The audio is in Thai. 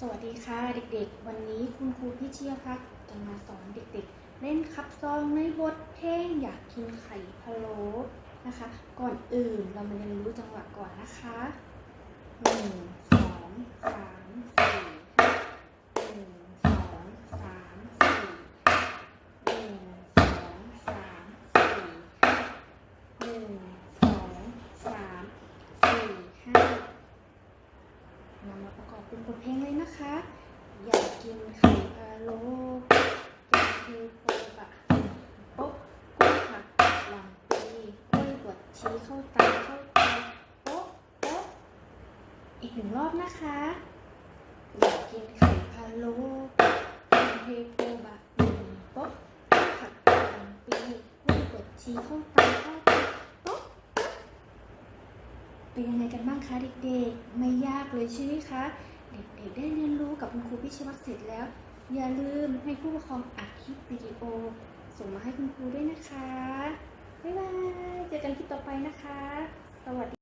สวัสดีค่ะเด็กๆ วันนี้คุณครูพี่เชียพักจะมาสอนเด็กๆ เล่นคับซองในบทเพลงอยากกินไข่พะโล้นะคะ ก่อนอื่นเรามาเรียนรู้จังหวะก่อนนะคะหนึ่งสองสามสี่หนึ่งสองสามสี่หนึ่งสองสามสี่หนึ่งสองสามสี่ห้านำ มาประกอบเป็นบทเพลงเลยนะคะ อยากกินไข่พะโล้แกงเทโพบะโป๊ะกล้วยผักหลังปีกล้วยบดชีเข้าตาเข้าตาโป๊ะโป๊ะอีกหนึ่งรอบนะคะ อยากกินไข่พะโล้แกงเทโพบะโป๊ะกล้วยผักหลังปีกล้วยบดชีเข้าตาเข้าโป๊ะโป๊ะ เป็นยังไงกันบ้างคะเด็กๆ ไม่ยากเลยใช่ไหมคะ เด็กๆ ได้เรียนรู้กับคุณครูพิชวัตรเสร็จแล้ว อย่าลืมให้ผู้ปกครองอัดคลิปวิดีโอ ส่งมาให้คุณครูด้วยนะคะ บ๊ายบาย เจอกันคลิปต่อไปนะคะ สวัสดี